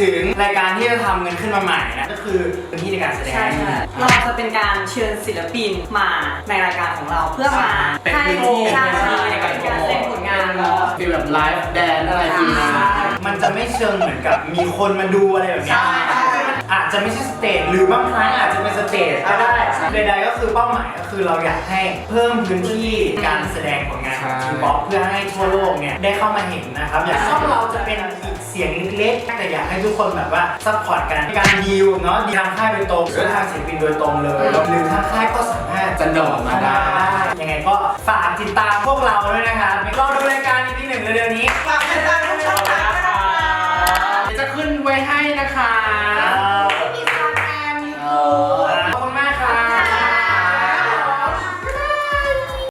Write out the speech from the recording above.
ถึงรายการที่จะทำเงินขึ้นมาใหม่นะก็คือพื้นที่ในการแสดง ใช่ค่ะเราจะเป็นการเชิญศิลปินมาในรายการของเราเพื่อมาเป็นให้พื้นที่ใช่เป็นพื้นที่ในการเป็นการแสดงผลงานเนาะ ฟีลแบบไลฟ์แดนอะไรฟีลนั้น มันจะไม่เชิงเหมือนกับมีคนมาดูอะไรแบบเนี้ยใช่ใช่ อาจจะไม่ใช่สเตจหรือบางครั้งอาจจะเป็นสเตจก็ได้ใดๆก็คือเป้าหมายก็คือเราอยากให้เพิ่มพื้นที่การแสดงผลงาน ของทีป๊อปเพื่อให้ทั่วโลกเนี่ยได้เข้ามาเห็นนะครับอยากช่องเราจะเป็นอีกเสียงเล็กๆแต่อยากให้ทุกคนแบบว่าซัพพอร์ตกันการดีลเนาะดีทางค่ายโดยตรงหรือทางศิลปินโดยตรงเลยแล้วหรือทางค่ายก็สามารถจะโดดมาได้ยังไงก็ฝากติดตามพวกเราด้วยนะครับรอดูรายก